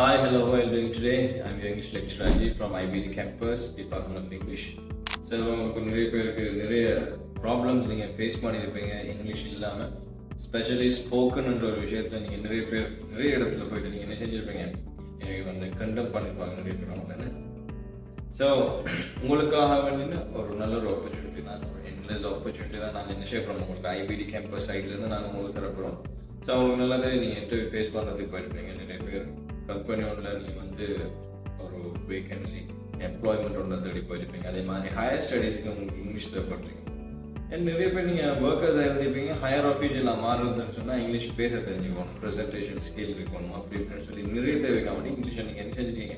Hi, hello, how are you doing today? I'm your English lecturer Rajiv from IBD campus, Department of English. Sir உங்களுக்கு நிறைய பேருக்கு நிறைய problems நீங்கள் face பண்ணியிருப்பீங்க English இல்லாமல் specially ஸ்போக்கன்ன்ற ஒரு விஷயத்தில் நீங்கள் நிறைய பேர் நிறைய இடத்துல போயிட்டு நீங்கள் என்ன செஞ்சுருப்பீங்க? எனக்கு வந்து கண்டம் பண்ணியிருப்பாங்க நிறைய பேர் அவங்க ஸோ உங்களுக்காக வேண்டின ஒரு நல்ல ஒரு ஆப்பர்ச்சுனிட்டி தான் ஒரு என்லெஸ் ஆப்பர்ச்சுனிட்டி தான் நாங்கள் இனிஷியேட் பண்ணோம். உங்களுக்கு ஐபிடி கேம்பஸ் சைட்லேருந்து நாங்கள் உங்களுக்கு தரப்போகிறோம் ஸோ உங்களுக்கு நல்லாவே நீங்கள் இன்டர்வியூ ஃபேஸ் பண்ணுறதுக்கு போயிருப்பீங்க நிறைய பேர். கம்பெனி ஒன்றில் நீங்கள் வந்து ஒரு வேகன்சி எம்ப்ளாய்மெண்ட் ஒன்று தேடி போயிருப்பீங்க. அதே மாதிரி ஹையர் ஸ்டடீஸுக்கு உங்களுக்கு இங்கிலீஷ் தேவைப்படுறீங்க. அண்ட் நிறைய பேர் நீங்கள் ஒர்க்கர்ஸாக இருந்திருப்பீங்க ஹையர் ஆஃபீஸில் மாறுறதுன்னு சொன்னால் இங்கிலீஷ் பேச தெரிஞ்சுக்கணும் ப்ரெசன்டேஷன் ஸ்கில் இருக்கணும் அப்படி இப்படின்னு சொல்லி நிறைய தேவைக்காக இங்கிலீஷை நீங்கள் என்ன செஞ்சுருக்கீங்க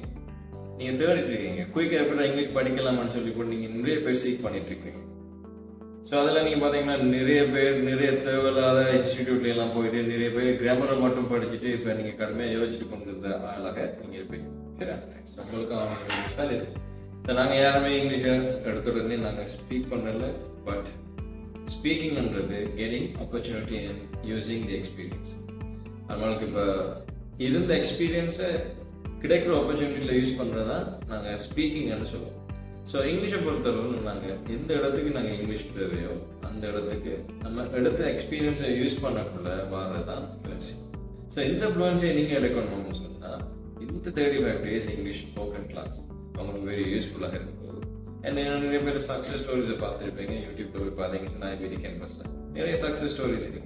நீங்கள் தேடிட்டு இருக்கீங்க. குயிக்காக எப்படி இங்கிலீஷ் படிக்கலாமான்னு சொல்லி போட்டு நீங்கள் நிறைய பேர் சீக் பண்ணிட்டு இருக்கீங்க. ஸோ அதில் நீங்கள் பார்த்தீங்கன்னா நிறைய பேர் நிறைய தேவையில்லாத இன்ஸ்டிடியூட்லாம் போயிட்டு நிறைய பேர் கிராமரை மட்டும் படிச்சுட்டு இப்போ நீங்கள் கடுமையாக யோசிச்சுட்டு கொண்டிருந்த ஆளாக நீங்கள் இருப்பீங்க சரி ஸோ உங்களுக்கு அவங்க தான் இது. ஸோ நாங்கள் யாருமே இங்கிலீஷை எடுத்துடனே நாங்கள் ஸ்பீக் பண்ணல but ஸ்பீக்கிங்ன்றது getting opportunity and using the experience நம்மளுக்கு இப்போ இருந்த எக்ஸ்பீரியன்ஸை கிடைக்கிற ஆப்பர்ச்சுனிட்டியில் யூஸ் பண்ணுறது தான் நாங்கள் ஸ்பீக்கிங்னு சொல்லுவோம். ஸோ இங்கிலீஷை பொறுத்தளவு நாங்கள் எந்த இடத்துக்கு நாங்கள் இங்கிலீஷ் தேவையோ அந்த இடத்துக்கு நம்ம எடுத்த எக்ஸ்பீரியன்ஸை யூஸ் பண்ணக்குள்ள வர்றது தான் ஸோ இந்த ஃப்ளூன்சியை நீங்கள் எடுக்கணும்னு சொன்னால் இந்த thirty five days English spoken class அவங்களுக்கு வெரி யூஸ்ஃபுல்லாக இருக்கும் என்ன நிறைய பேர் சக்ஸஸ் ஸ்டோரிஸை பார்த்துருப்பீங்க யூடியூப்பில் போய் பார்த்தீங்கன்னா இப்போ ஐபிடி கேம்பஸில் நிறைய சக்ஸஸ் ஸ்டோரிஸ் இருக்கு.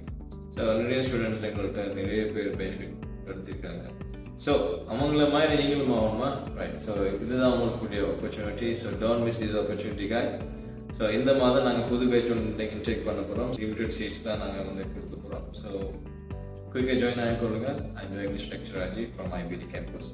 ஸோ நிறைய ஸ்டூடெண்ட்ஸ் எங்கள்கிட்ட நிறைய பேர் பெனிஃபிட் எடுத்திருக்காங்க. ஸோ அவங்கள மாதிரி நீங்களும் ஆகணுமா ரைட் ஸோ இதுதான் உங்களுக்கு opportunity so don't miss is opportunity guys so இந்த மாதம் நாங்கள் புது பேட்ச் ஒன்று இன்டேக் பண்ண போகிறோம் லிமிடெட் சீட்ஸ் தான் நாங்கள் வந்து கொடுக்க போகிறோம் ஸோ குயிக்காக join ஆகிக்கொள்ளுங்க I English lecture Aji from IBT campus